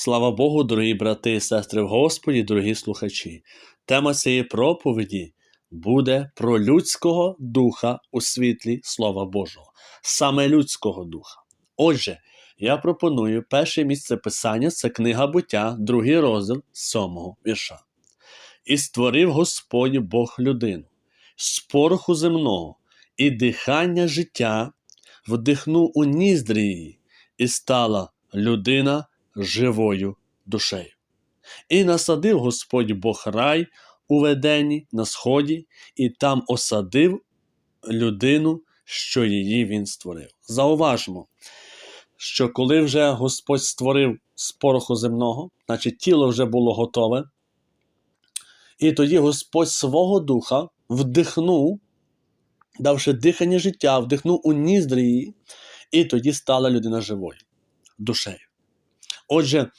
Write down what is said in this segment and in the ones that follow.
Слава Богу, дорогі брати і сестри в Господі, дорогі слухачі. Тема цієї проповіді буде про людського духа у світлі Слова Божого, саме людського духа. Отже, я пропоную перше місце писання це книга буття, другий розділ сьомого вірша. І створив Господь Бог людину, з пороху земного, і дихання життя вдихнув у ніздрі її, і стала людина живою душею. І насадив Господь Бог рай у Ведені на сході, і там осадив людину, що її він створив. Зауважмо, що коли вже Господь створив з пороху земного, значить тіло вже було готове, і тоді Господь свого духа вдихнув, давши дихання життя, вдихнув у ніздрі її, і тоді стала людина живою душею. Отже,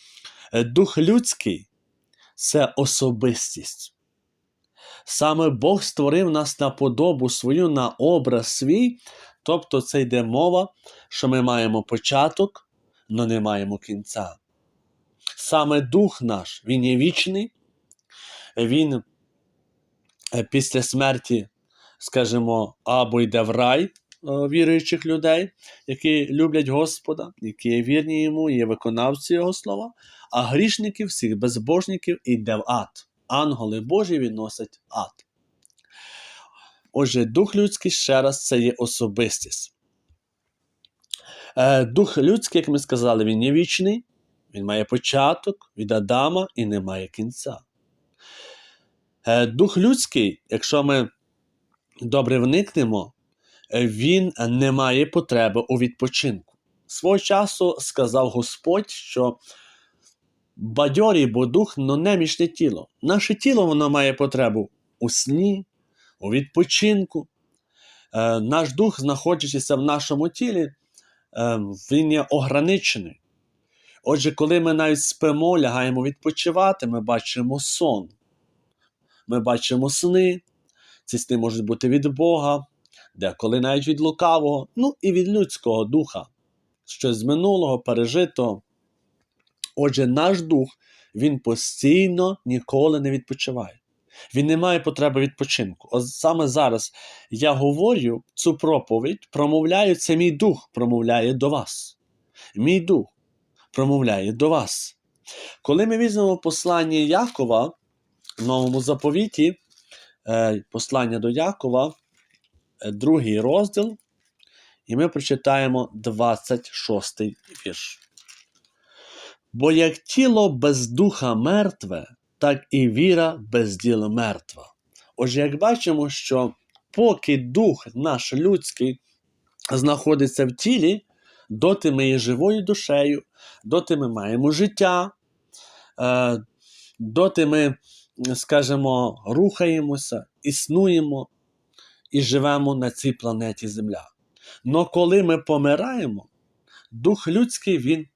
е, дух людський це особистість. Саме Бог створив нас на подобу свою, на образ свій, тобто це йде мова, що ми маємо початок, але не маємо кінця. Саме дух наш, він є вічний, він е, після смерті, скажімо, або йде в рай віруючих людей, які люблять Господа, які є вірні йому, є виконавці Його слова, а грішників, всіх безбожників йде в ад. Ангели Божі відносять ад. Отже, дух людський ще раз це є особистість. Е, Дух людський, як ми сказали, він є вічний, він має початок від Адама і не має кінця. Е, Дух людський, якщо ми добре вникнемо, е, він не має потреби у відпочинку. Свого часу сказав Господь, що бадьорий бо дух, но немічне тіло. Наше тіло воно має потребу у сні, у відпочинку. Е, наш дух, знаходячися в нашому тілі, е, він є ограничений. Отже, коли ми навіть спимо, лягаємо відпочивати, ми бачимо сон. Ми бачимо сни. Ці сни можуть бути від Бога, деколи навіть від лукавого, ну і від людського духа, щось з минулого, пережитого. Отже, наш дух, він постійно ніколи не відпочиває. Він не має потреби відпочинку. От саме зараз я говорю цю проповідь, промовляю, це мій дух промовляє до вас. Мій дух промовляє до вас. Коли ми візьмемо послання Якова в новому заповіті, е, послання до Якова, другий розділ, і ми прочитаємо 26 вірш. Бо як тіло без духа мертве, так і віра без діла мертва. Отже, як бачимо, що поки дух наш людський знаходиться в тілі, доти ми є живою душею, доти ми маємо життя, е, доти ми, скажімо, рухаємося, існуємо і живемо на цій планеті Земля. Но коли ми помираємо, дух людський він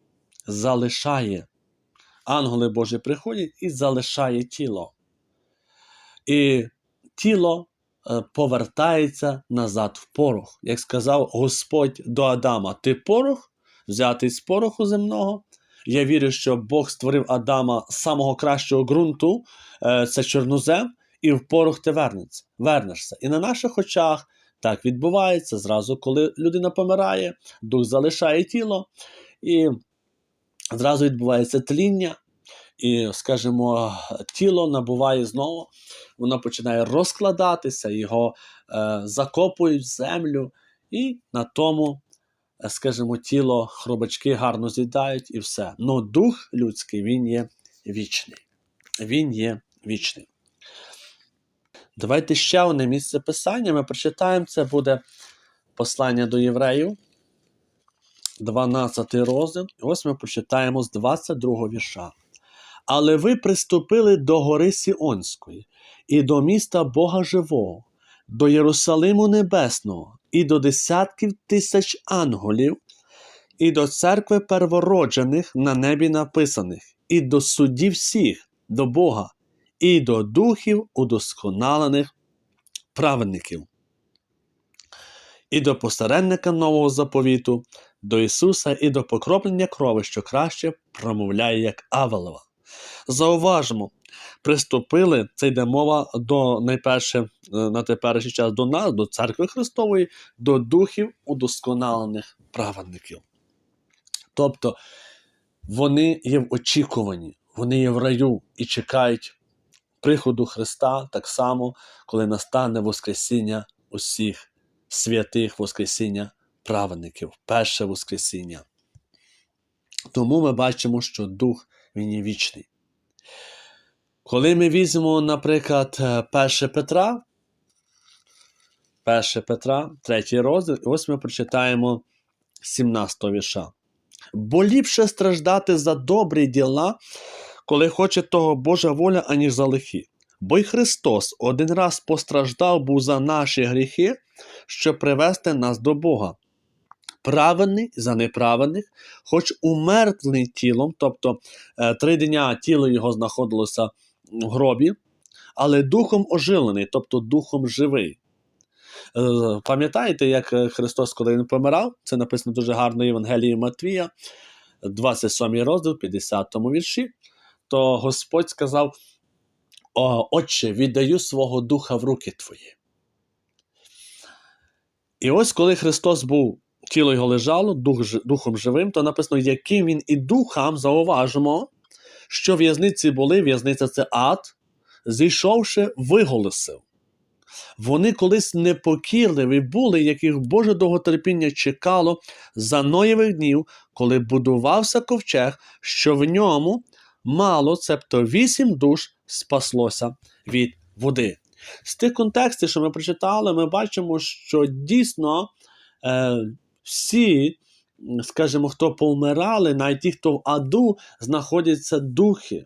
залишає. Ангели Божі приходять і залишає тіло. І тіло е, повертається назад в порох. Як сказав Господь до Адама: Ти порох, взятий з пороху земного. Я вірю, що Бог створив Адама з самого кращого ґрунту, е, це чорнозем, і в порох ти вернеться, вернешся. І на наших очах так відбувається зразу, коли людина помирає, дух залишає тіло. І зразу відбувається тління, і, скажімо, тіло набуває знову, воно починає розкладатися, його е, закопують в землю, і на тому, е, скажімо, тіло, хробачки гарно з'їдають і все. Но дух людський він є вічний. Він є вічний. Давайте ще одне місце писання. Ми прочитаємо, це буде послання до євреїв. 12 розділ, ось ми прочитаємо з 22 вірша. Але ви приступили до гори Сіонської, і до міста Бога Живого, до Єрусалиму Небесного, і до десятків тисяч анголів, і до церкви первороджених на небі написаних, і до суддів всіх, до Бога, і до духів удосконалених праведників, і до посередника нового заповіту, до Ісуса і до покроплення крови, що краще промовляє як Авелова. Зауважимо, приступили, це йде мова до найперше е, на теперішній час до нас, до церкви Христової, до духів удосконалених праведників. Тобто вони є в очікуванні, вони є в раю і чекають приходу Христа так само, коли настане Воскресіння усіх святих Воскресіння праведників, перше Воскресіння. Тому ми бачимо, що Дух він є вічний. Коли ми візьмемо, наприклад, 1 Петра, 1 Петра, 3 розділ, і ось ми прочитаємо 17 вірша. Бо ліпше страждати за добрі діла, коли хоче того Божа воля, аніж за лихі. Бо й Христос один раз постраждав був за наші гріхи, щоб привести нас до Бога. Праведний за неправедних, хоч умертвлений тілом, тобто е, три дня тіло його знаходилося в гробі, але духом ожилений, тобто духом живий. Е, Пам'ятаєте, як е, Христос, коли він помирав, це написано дуже гарно в Євангелії Матвія, 27 розділ, 50 вірші, то Господь сказав: Отче, віддаю свого духа в руки твої. І ось коли Христос був, тіло його лежало, дух, духом живим, то написано, яким він і духам зауважимо, що в'язниці були, в'язниця це ад, зійшовши, виголосив. Вони колись непокірливі були, яких Боже довготерпіння чекало за Ноєвих днів, коли будувався ковчег, що в ньому мало, цебто вісім душ спаслося від води. З тих контекстів, що ми прочитали, ми бачимо, що дійсно е, всі, скажімо, хто повмирали, навіть ті, хто в аду, знаходяться духи,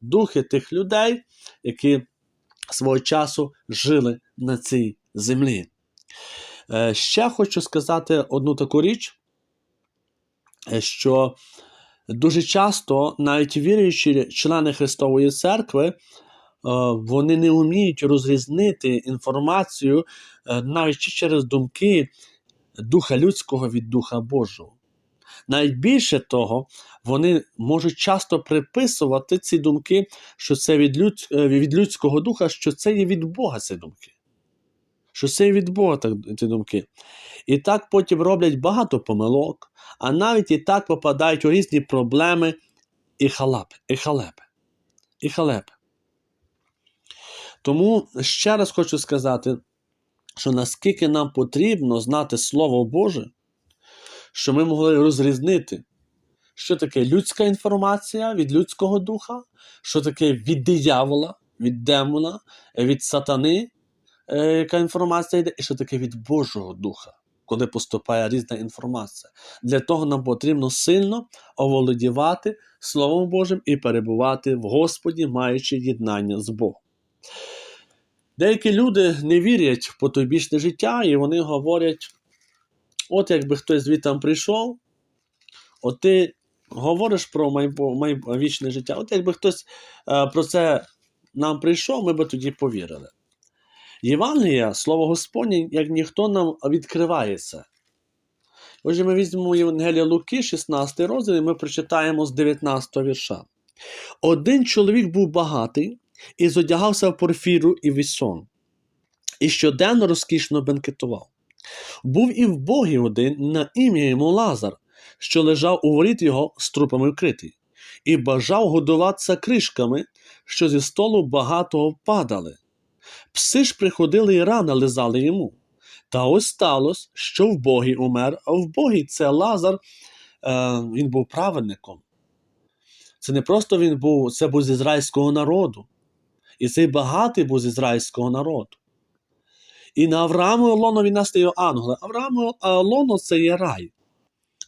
духи тих людей, які свого часу жили на цій землі. Е, ще хочу сказати одну таку річ, е, що дуже часто навіть віруючі члени Христової церкви. е, Вони не вміють розрізнити інформацію е, навіть через думки духа людського від духа Божого. Навіть більше того, вони можуть часто приписувати ці думки, що це від, е, від людського духа, що це є від Бога ці думки. Що це від Бога ці думки. І так потім роблять багато помилок, а навіть і так попадають у різні проблеми і халапи, і халепи, і халепи. Тому ще раз хочу сказати, що наскільки нам потрібно знати Слово Боже, що ми могли розрізнити, що таке людська інформація від людського духа, що таке від диявола, від демона, від сатани, е, яка інформація йде, і що таке від Божого Духа, коли поступає різна інформація. Для того нам потрібно сильно оволодівати Словом Божим і перебувати в Господі, маючи єднання з Богом. Деякі люди не вірять в потойбічне життя, і вони говорять: от якби хтось звідти прийшов, от ти говориш про майбу, вічне життя, от якби хтось е, про це нам прийшов, ми би тоді повірили. Євангелія, слово Господнє, як ніхто нам відкриває це. Отже, ми візьмемо Євангелія Луки, 16 розділ, і ми прочитаємо з 19 вірша. Один чоловік був багатий і зодягався в порфіру і вісон, і щоденно розкішно бенкетував. Був і вбогий один на ім'я йому Лазар, що лежав у воріт його з трупами вкритий, і бажав годуватися кришками, що зі столу багатого падали. Пси ж приходили і рано лизали йому. Та ось сталося, що вбогий умер, а вбогий це Лазар, е, він був праведником. Це не просто він був, це був з ізраїльського народу. І цей багатий був з ізраїльського народу. І на Аврааму Олонові настає ангели. Аврааму Олоно це є рай.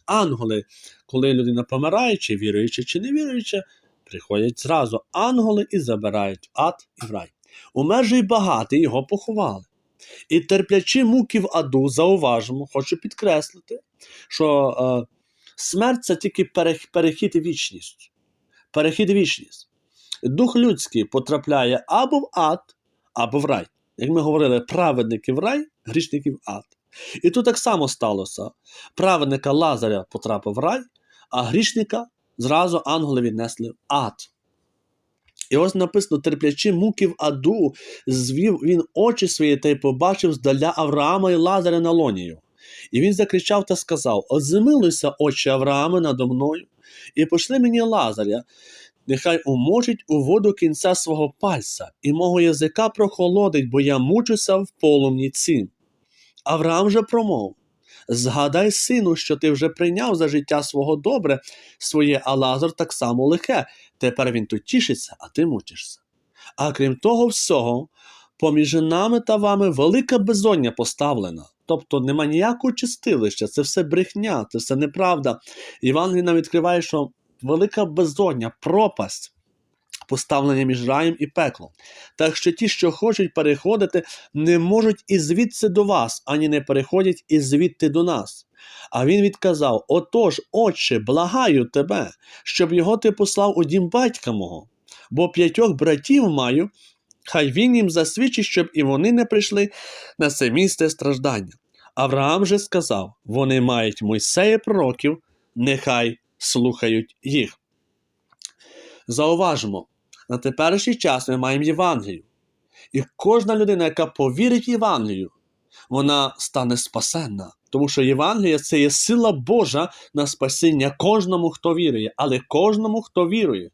Ангели, коли людина помирає, чи віруючи, чи не віруючи, приходять зразу ангели і забирають в ад і в рай. Умер же й багатий, його поховали. І терплячи муки в аду, зауважимо, хочу підкреслити, що е, смерть це тільки перех- перехід вічність. Перехід вічність. Дух людський потрапляє або в ад, або в рай. Як ми говорили, праведники в рай, грішники в ад. І тут так само сталося. Праведника Лазаря потрапив в рай, а грішника зразу ангели віднесли в ад. І ось написано, терплячи муки в аду, звів він очі свої та й побачив здаля Авраама і Лазаря на лонію. І він закричав та сказав: От змилуйся, очі Авраама надо мною, і пошли мені Лазаря, нехай умочить у воду кінця свого пальця, і мого язика прохолодить, бо я мучуся в полум'ї цим. Авраам же промов: Згадай, сину, що ти вже прийняв за життя свого добре своє, а Лазар так само лихе. Тепер він тут тішиться, а ти мучишся. А крім того всього, поміж нами та вами велика безодня поставлена. Тобто нема ніякого чистилища, це все брехня, це все неправда. Івангелій нам відкриває, що велика безодня, пропасть поставлення між раєм і пеклом. Так що ті, що хочуть переходити, не можуть і звідси до вас, ані не переходять і звідти до нас. А він відказав: Отож, отче, благаю тебе, щоб його ти послав у дім батька мого, бо п'ятьох братів маю, хай він їм засвідчить, щоб і вони не прийшли на це місце страждання. Авраам же сказав: вони мають Мойсея пророків, нехай слухають їх. Зауважимо, на теперішній час ми маємо Євангелію. І кожна людина, яка повірить в Євангелію, вона стане спасенна. Тому що Євангелія це є сила Божа на спасіння кожному, хто вірує, але кожному, хто вірує.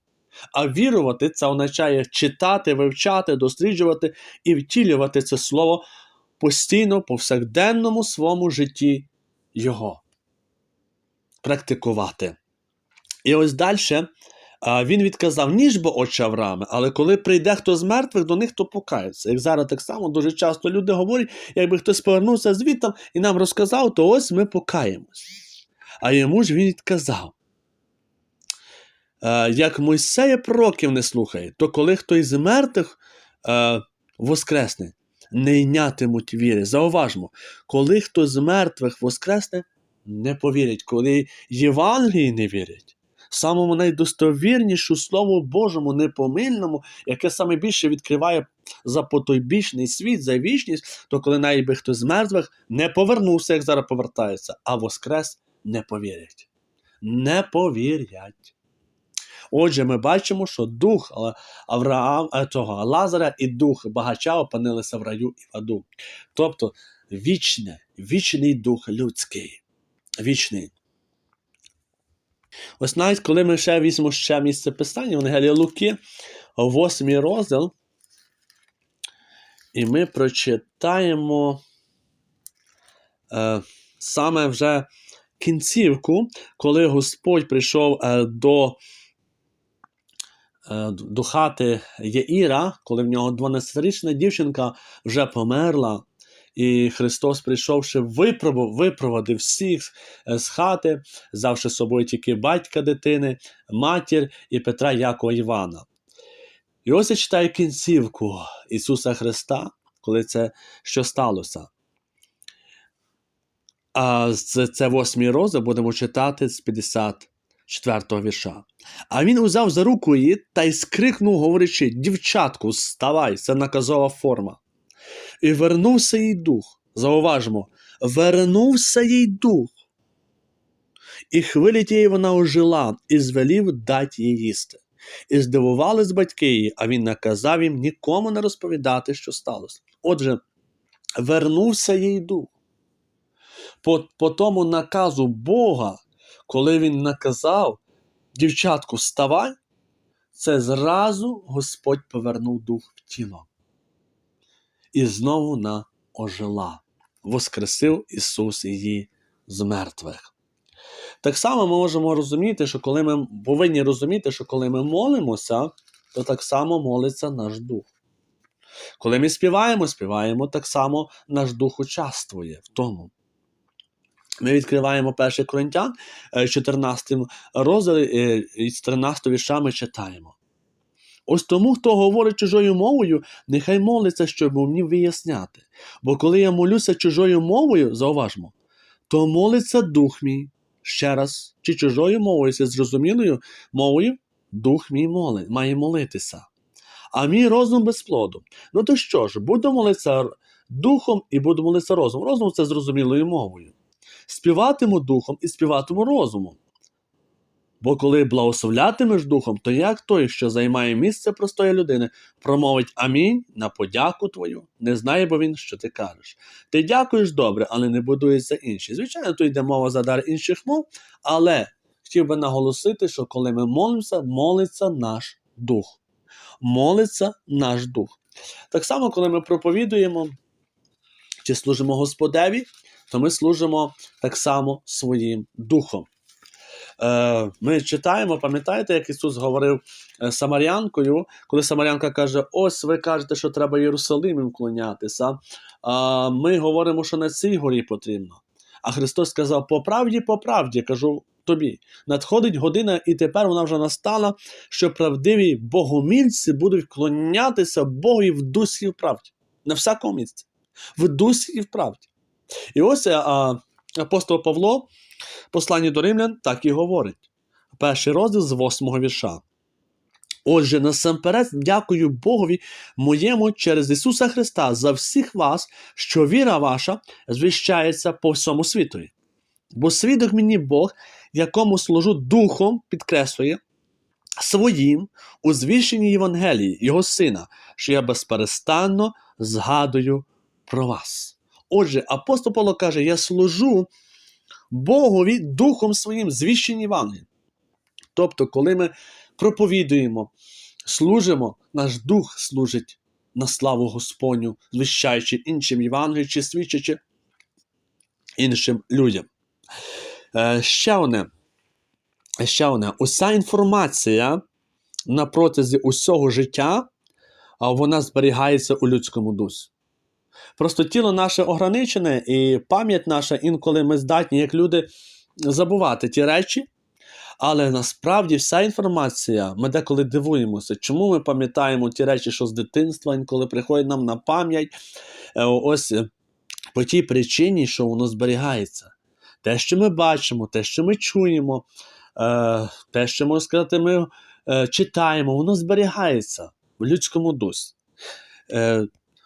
А вірувати це означає читати, вивчати, досліджувати і втілювати це слово постійно, повсякденному своєму житті Його. Практикувати. І ось далі він відказав, ніж бо очі Авраами, але коли прийде хто з мертвих, до них то покається. Як зараз так само дуже часто люди говорять, якби хтось повернувся звідти і нам розказав, то ось ми покаємось. А йому ж він відказав. «Е, Як Мойсея пророків не слухає, то коли хтось з мертвих воскресне, не йнятимуть віри. Зауважмо, коли хтось з мертвих воскресне, не повірять, коли Євангелії не вірять самому найдостовірнішу Слову Божому, непомильному, яке саме більше відкриває за потойбічний світ, за вічність, то коли навіть хтось з мертвих не повернувся, як зараз повертається, а воскрес не повірять. Не повірять. Отже, ми бачимо, що дух Авраам, е, того, Лазаря і дух багача опинилися в раю і в аду. Тобто вічне, вічний дух людський. Вічний. Ось навіть коли ми ще візьмемо ще місце писання, в Євангелії Луки, 8 розділ, і ми прочитаємо е, саме вже кінцівку, коли Господь прийшов е, до е, до хати Єїра, коли в нього 12-річна дівчинка вже померла. І Христос, прийшовши, випробував, випроводив всіх е, з хати, взявши з собою тільки батька дитини, матір і Петра Якова Івана. І ось я читаю кінцівку Ісуса Христа, коли це що сталося. А це, це восьмий розділ будемо читати з 54-го вірша. А він узяв за руку її та й скрикнув, говорячи: Дівчатку, вставай, це наказова форма. І вернувся їй дух. Зауважмо, вернувся їй дух. І хвилі тієї вона ожила, і звелів дати їй їсти. І здивувались батьки її, а він наказав їм нікому не розповідати, що сталося. Отже, вернувся їй дух. По, по тому наказу Бога, коли він наказав дівчатку, вставай, це зразу Господь повернув дух в тіло і знову вона ожила, воскресив Ісус її з мертвих. Так само ми можемо розуміти, що коли ми повинні розуміти, що коли ми молимося, то так само молиться наш дух. Коли ми співаємо, співаємо, так само наш дух участвує в тому. Ми відкриваємо 1 Коринтян, 14 е, розділі, і з 13 вірша ми читаємо. Ось тому, хто говорить чужою мовою, нехай молиться, щоб мені виясняти. Бо коли я молюся чужою мовою, зауважмо, то молиться дух мій. Ще раз, чи чужою мовою, з зрозумілою мовою, дух мій моли, має молитися. А мій розум без плоду. Ну то що ж, буду молитися духом і буду молитися розумом. Розум це зрозумілою мовою. Співатиму духом і співатиму розумом. Бо коли благословлятимеш духом, то як той, що займає місце простої людини, промовить амінь на подяку твою, не знає, бо він, що ти кажеш. Ти дякуєш добре, але не будуються інші. Звичайно, тут йде мова за дар інших мов, але хотів би наголосити, що коли ми молимося, молиться наш дух. Молиться наш дух. Так само, коли ми проповідуємо чи служимо Господеві, то ми служимо так само своїм духом. Е, Ми читаємо, пам'ятаєте, як Ісус говорив е, Самарянкою, коли Самарянка каже: Ось ви кажете, що треба Єрусалимі вклонятися. Ми говоримо, що на цій горі потрібно. А Христос сказав: по правді, по правді, кажу тобі. Надходить година, і тепер вона вже настала, що правдиві богомільці будуть вклонятися Богові в дусі і в правді. На всякому місці. В дусі і в правді. І ось а, апостол Павло, посланні до римлян, так і говорить. Перший розділ з восьмого вірша. Отже, насамперед дякую Богові моєму через Ісуса Христа за всіх вас, що віра ваша звіщається по всьому світові. Бо свідок мені Бог, якому служу духом, підкреслює, своїм у звіщенні Євангелії, Його Сина, що я безперестанно згадую про вас. Отже, апостол Павло каже: Я служу Богові духом своїм звіщенні Євангелії. Тобто, коли ми проповідуємо, служимо, наш дух служить на славу Господню, звіщаючи іншим Євангелію чи свідчачи іншим людям. Е, ще одне. Ще одне. Уся інформація на протязі усього життя, вона зберігається у людському дусі. Просто тіло наше ограничене, і пам'ять наша інколи ми здатні, як люди, забувати ті речі. Але насправді вся інформація, ми деколи дивуємося, чому ми пам'ятаємо ті речі, що з дитинства інколи приходять нам на пам'ять. Е, Ось е, по тій причині, що воно зберігається. Те, що ми бачимо, те, що ми чуємо, е, те, що можна сказати, ми читаємо, воно зберігається в людському дусі.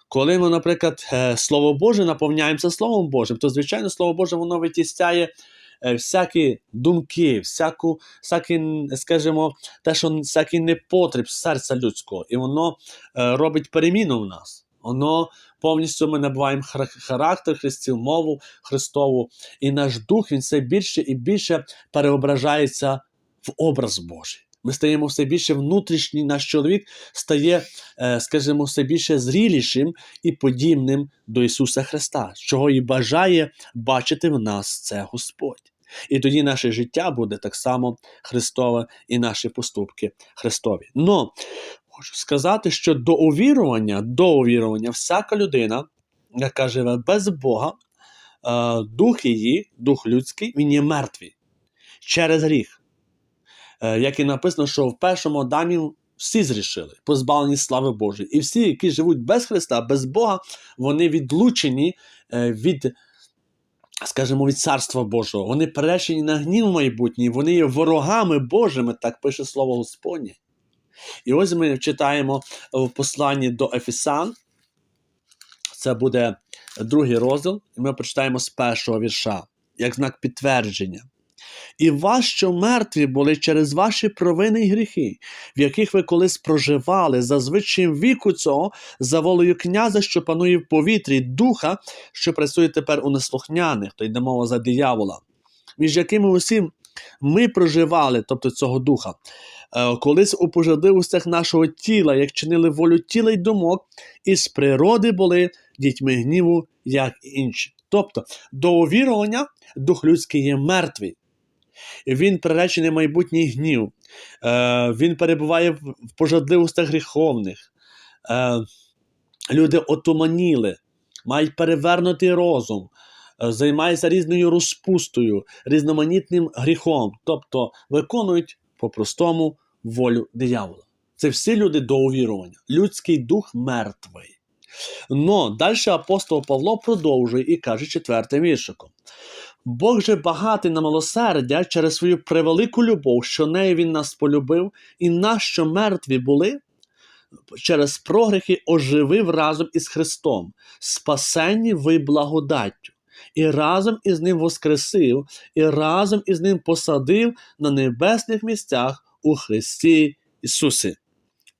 Коли ми, наприклад, е, Слово Боже наповняємося Словом Божим, то, звичайно, Слово Боже воно витісняє е, всякі думки, всяку, всякі, скажімо, те, що всякий непотріб серця людського, і воно е, робить переміну в нас. Воно повністю ми набуваємо характер Христів, мову Христову, і наш дух він все більше і більше переображається в образ Божий. Ми стаємо все більше внутрішній наш чоловік стає, е, скажімо, все більше зрілішим і подібним до Ісуса Христа, чого і бажає бачити в нас це Господь. І тоді наше життя буде так само Христове і наші поступки Христові. Но хочу сказати, що до увірування, до увірування, всяка людина, яка живе без Бога, е, дух її, дух людський, він є мертвий через гріх. Е, Як і написано, що в першому Адамі всі зрішили, позбавлені слави Божої. І всі, які живуть без Христа, без Бога, вони відлучені е, від, скажімо, від Царства Божого. Вони переречені на гнів майбутній, вони є ворогами Божими, так пише слово Господнє. І ось ми читаємо в посланні до Ефесан. Це буде другий розділ, і ми прочитаємо з першого вірша, як знак підтвердження. І вас, що мертві були через ваші провини й гріхи, в яких ви колись проживали за звичаєм віку цього, за волею князя, що панує в повітрі, духа, що працює тепер у неслухняних, то йде мова за диявола, між якими усім ми проживали, тобто цього духа, е, колись у пожадливостях нашого тіла, як чинили волю тіла й думок, і з природи були дітьми гніву, як інші. Тобто, до увірування дух людський є мертвий. Він приречений майбутній гнів, е, він перебуває в пожадливостях гріховних. Е, люди отуманіли, мають перевернутий розум, е, займаються різною розпустою, різноманітним гріхом, тобто виконують по-простому волю диявола. Це всі люди до увірування. Людський дух мертвий. Но далі апостол Павло продовжує і каже четвертим віршиком. Бог же багатий на милосердя через свою превелику любов, що нею він нас полюбив, і нас, що мертві були, через прогрехи оживив разом із Христом, спасенні ви благодаттю, і разом із Ним воскресив, і разом із Ним посадив на небесних місцях у Христі Ісусі.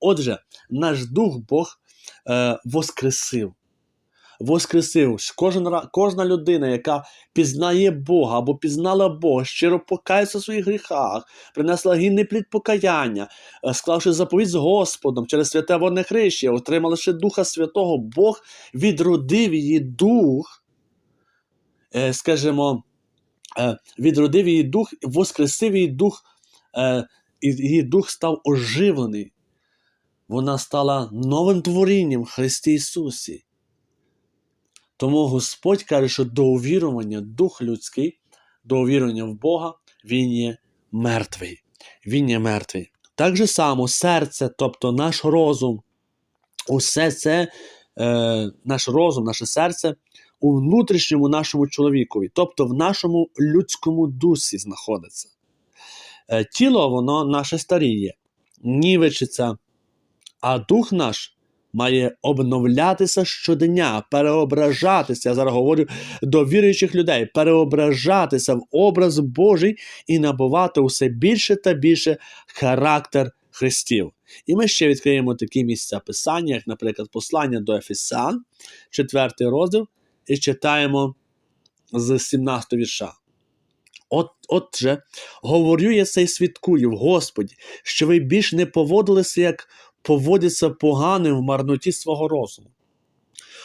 Отже, наш Дух Бог е, воскресив. Воскресив кожен, кожна людина, яка пізнає Бога або пізнала Бога, щиро покається в своїх гріхах, принесла гідний плід покаяння, е, склавши заповідь з Господом через святе водне хрещення, отримала ще Духа Святого, Бог відродив її дух, е, скажімо, е, відродив її дух, воскресив її дух, її дух став оживлений. Вона стала новим творінням в Христі Ісусі. Тому Господь каже, що до увірування дух людський, до увірування в Бога, він є мертвий. Він є мертвий. Так же само серце, тобто наш розум, усе це, е, наш розум, наше серце у внутрішньому нашому чоловікові, тобто в нашому людському дусі знаходиться. Е, тіло, воно наше старіє, нівечиться, а дух наш має обновлятися щодня, переображатися. Я зараз говорю до віруючих людей, переображатися в образ Божий і набувати усе більше та більше характер Христів. І ми ще відкриємо такі місця писання, як, наприклад, послання до Ефесан, 4 розділ, і читаємо з 17 вірша. От, отже, говорю я це й свідкую в Господі, що ви більш не поводилися, як поводяться поганим в марноті свого розуму.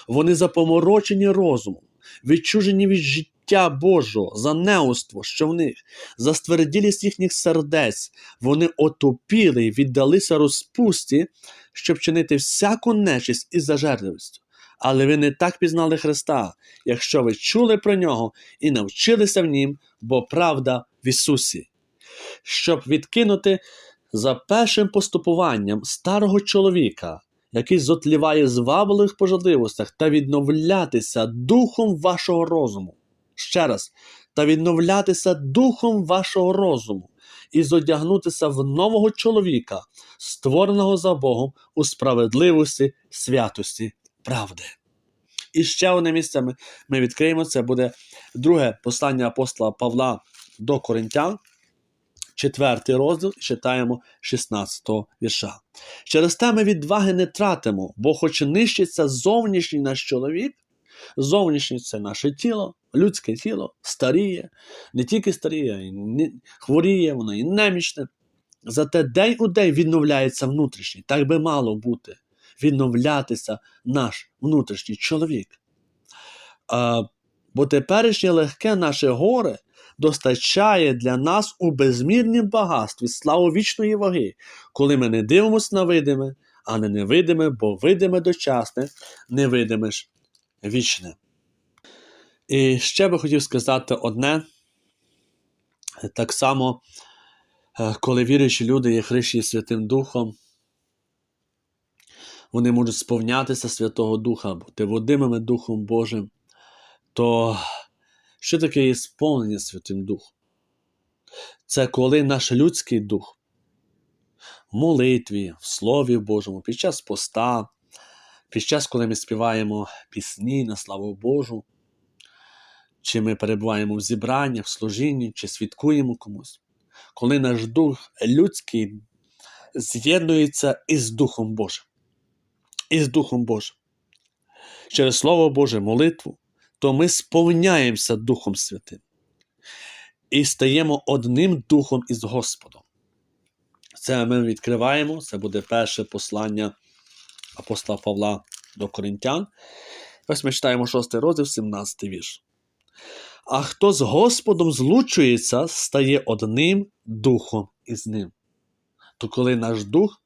Вони запоморочені розумом, відчужені від життя Божого, за неуство, що в них, за стверділість їхніх сердець, вони отупіли і віддалися розпусті, щоб чинити всяку нечисть із зажерливістю. Але ви не так пізнали Христа, якщо ви чули про нього і навчилися в нім, бо правда в Ісусі. Щоб відкинути за першим поступуванням старого чоловіка, який зотліває звабливих пожадливостях, та відновлятися духом вашого розуму. Ще раз, та відновлятися духом вашого розуму і зодягнутися в нового чоловіка, створеного за Богом у справедливості, святості, правди. І ще одне місце ми, відкриємо. Це буде друге послання апостола Павла до Коринтян, четвертий розділ, і читаємо 16 вірша. Через те ми відваги не тратимо, бо хоч нищиться зовнішній наш чоловік, зовнішній це наше тіло, людське тіло, старіє, не тільки старіє, а й не- хворіє, воно і немічне. Зате день у день відновляється внутрішній. Так би мало бути. Відновлятися наш внутрішній чоловік. А, бо теперішнє легке наше горе достачає для нас у безмірнім багатстві славу вічної ваги, коли ми не дивимося на видиме, а не невидиме, бо видиме дочасне, невидиме ж вічне. І ще би хотів сказати одне. Так само, е, коли віруючі люди є хрещені Святим Духом, вони можуть сповнятися Святого Духа, бути водимими Духом Божим, то що таке є сповнення Святим Духом? Це коли наш людський дух в молитві, в Слові Божому, під час поста, під час, коли ми співаємо пісні на славу Божу, чи ми перебуваємо в зібраннях, в служінні, чи свідкуємо комусь, коли наш дух людський з'єднується із Духом Божим. Із Духом Божим. Через Слово Боже, молитву, то ми сповняємося Духом Святим і стаємо одним духом із Господом. Це ми відкриваємо, це буде перше послання апостола Павла до Коринтян. Ось ми читаємо 6 розділ, 17 вірш. А хто з Господом злучується, стає одним духом із ним. То коли наш дух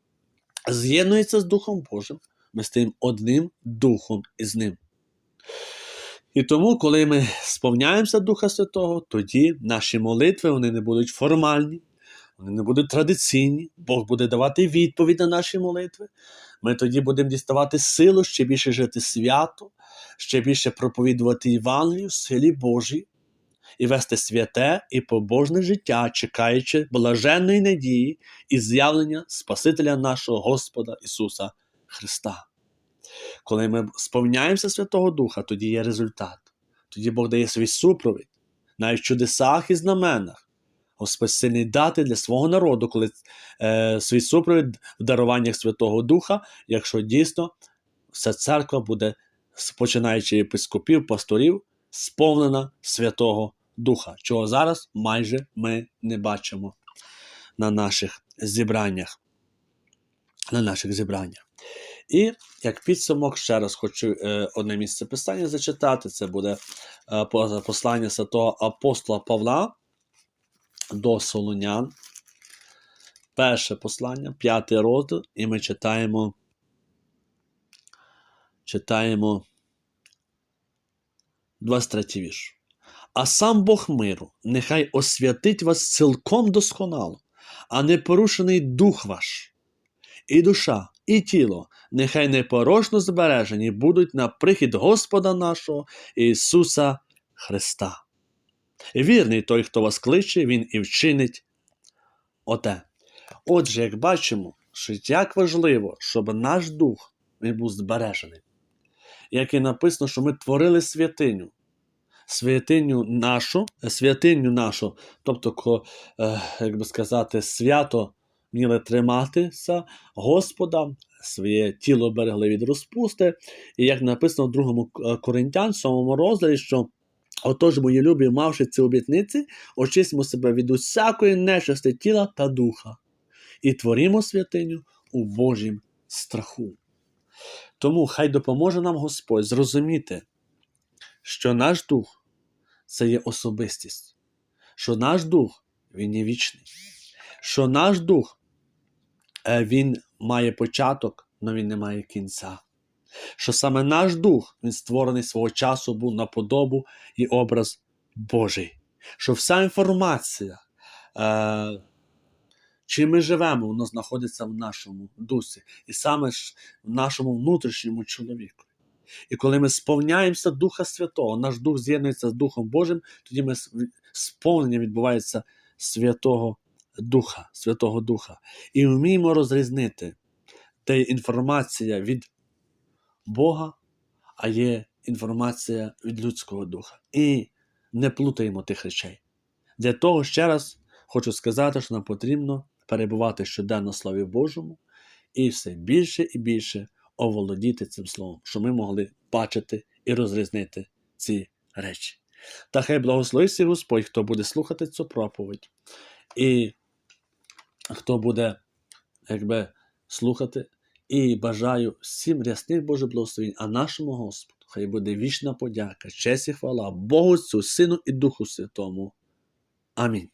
з'єднується з Духом Божим, ми стаємо одним духом із ним. І тому, коли ми сповняємося Духа Святого, тоді наші молитви вони не будуть формальні, вони не будуть традиційні. Бог буде давати відповідь на наші молитви. Ми тоді будемо діставати силу ще більше жити свято, ще більше проповідувати Євангелію в силі Божій і вести святе і побожне життя, чекаючи блаженної надії і з'явлення Спасителя нашого Господа Ісуса Христа. Коли ми сповняємося Святого Духа, тоді є результат. Тоді Бог дає свій супровід, навіть в чудесах і знаменах. Господь сильний дати для свого народу, коли е, свій супровід в даруваннях Святого Духа, якщо дійсно вся церква буде, починаючи єпископів, пасторів, сповнена Святого Духа, чого зараз майже ми не бачимо на наших зібраннях. На наших зібраннях. І як підсумок, ще раз хочу е, одне місце писання зачитати. Це буде е, послання святого апостола Павла до Солонян. Перше послання, п'ятий розділ, і ми читаємо. Читаємо 23 вірш. А сам Бог миру, нехай освятить вас цілком досконало, а непорушений дух ваш, і душа, і тіло, нехай непорочно збережені будуть на прихід Господа нашого Ісуса Христа. Вірний той, хто вас кличе, Він і вчинить оте. Отже, як бачимо, що як важливо, щоб наш дух він був збережений. Як і написано, що ми творили святиню. Святиню нашу, святиню нашу, тобто, е, як би сказати, свято вміли триматися Господа, своє тіло берегли від розпусти. І як написано в другому е, Коринтян, 7 розділі, що отож, мої любі, мавши ці обітниці, очистимо себе від усякої нечисти тіла та духа, і творімо святиню у Божім страху. Тому хай допоможе нам Господь зрозуміти, що наш дух це є особистість, що наш дух він є вічний, що наш дух він має початок, але він не має кінця. Що саме наш дух, він створений свого часу був на подобу і образ Божий. Що вся інформація, е, чим ми живемо, воно знаходиться в нашому дусі, і саме ж в нашому внутрішньому чоловіку. І коли ми сповняємося Духа Святого, наш Дух з'єднується з Духом Божим, тоді ми сповнення відбувається Святого Духа, Святого Духа. І вміємо розрізнити, де є інформація від Бога, а є інформація від людського духа. І не плутаємо тих речей. Для того ще раз хочу сказати, що нам потрібно перебувати щоденно в Слові Божому і все більше і більше оволодіти цим словом, щоб ми могли бачити і розрізнити ці речі. Та хай благословиться Господь, хто буде слухати цю проповідь, і хто буде якби, слухати. І бажаю всім рясних Божих благословень, а нашому Господу хай буде вічна подяка, честь і хвала Богу Сину і Духу Святому. Амінь.